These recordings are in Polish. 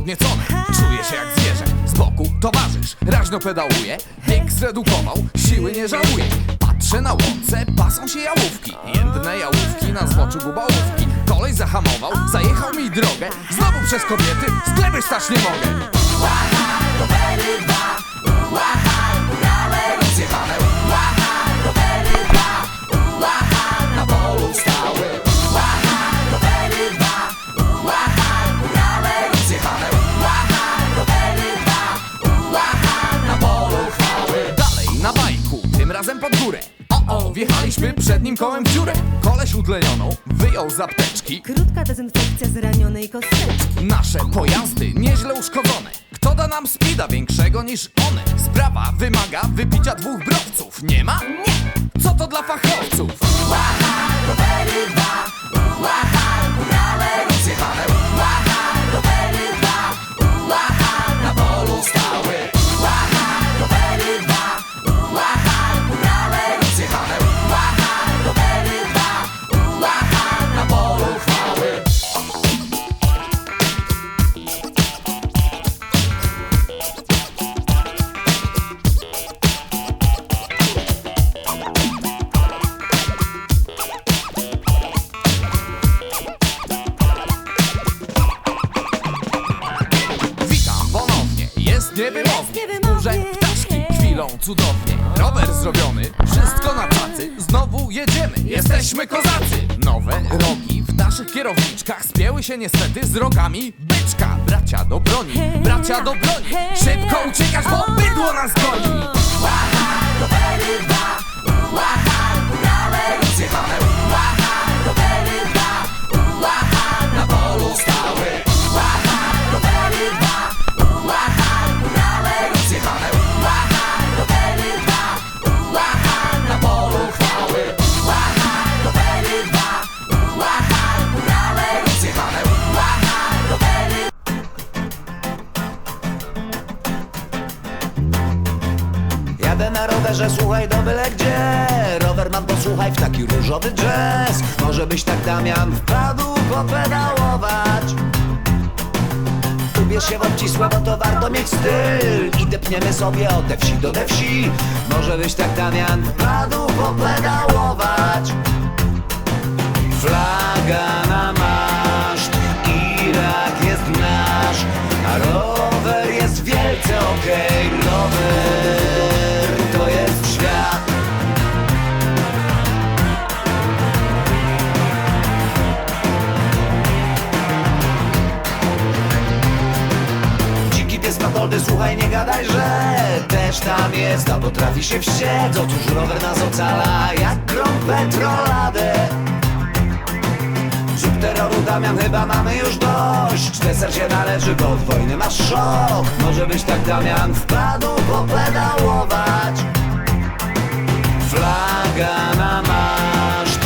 podniecony. Czuję się jak zwierzę, z boku towarzysz. Raźno pedałuje, bieg zredukował. Siły nie żałuje. Patrzę na łące, pasą się jałówki. Jędne jałówki na zboczu gubałówki. Kolej zahamował, zajechał mi drogę. Znowu przez kobiety, sklepy stać nie mogę. Rozjechane kołem w dziurę Koleś udlejoną wyjął z apteczki Krótka dezynfekcja zranionej kosteczki. Nasze pojazdy nieźle uszkodzone Kto da nam spida większego niż one? Sprawa wymaga wypicia dwóch browców Nie ma? Nie! Co to dla fachowców? Rozjechane cudownie. Rower zrobiony, wszystko na tacy Znowu jedziemy, jesteśmy kozacy. Nowe rogi w naszych kierowniczkach Spięły się niestety z rogami byczka. Bracia do broni, bracia do broni Szybko uciekać, bo bydło nas goni. Rozjechane na na rowerze, słuchaj do byle gdzie. Rower mam posłuchaj w taki różowy jazz Może byś tak Damian wpadł popedałować. Ubierz się w obcisłe, bo to warto mieć styl. I depniemy sobie od te wsi do te wsi. Może byś tak Damian wpadł popedałować. Flaga na maszt, Irak jest nasz. A rower jest wielce okej Rower Matoldy, słuchaj, nie gadaj, że też tam jest, albo trafi się wściec Otóż rower nas ocala, jak grom petroladę. Zrób terroru, Damian, chyba mamy już dość. Deser się należy, bo od wojny masz szok. Może być tak, Damian, wpadł popedałować. Flaga na maszt,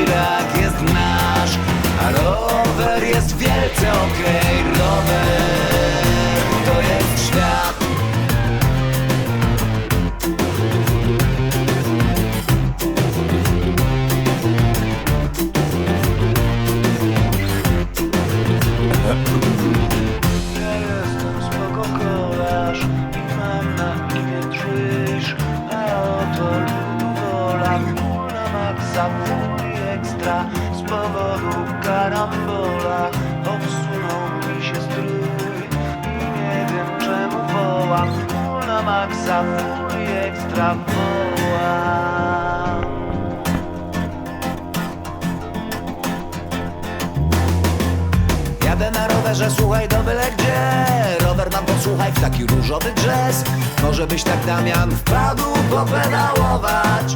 Irak jest nasz. A rower jest wielce okej Rower i ekstra Jadę na rowerze, słuchaj do byle gdzie. Rower mam posłuchaj w taki różowy jazz Może byś tak Damian wpadł popedałować.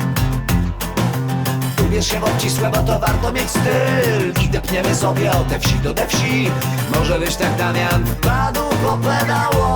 Ubierz się w obcisłe, bo to warto mieć styl. I depniemy sobie od te wsi do te wsi. Może byś tak Damian wpadł popedałować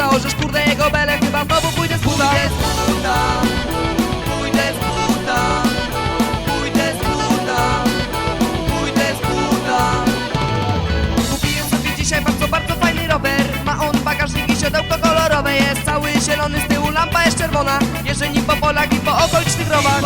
Założysz kurde jego belę, chyba znowu pójdę z buta. Pójdę z buta, pójdę z buta. Pójdę z buta, pójdę z buta. Kupiłem sobie dzisiaj bardzo, bardzo fajny rower. Ma on bagażnik i siodełko kolorowe. Jest cały zielony, z tyłu lampa jest czerwona. Jeżdżę nim po polach i po okolicznych rowach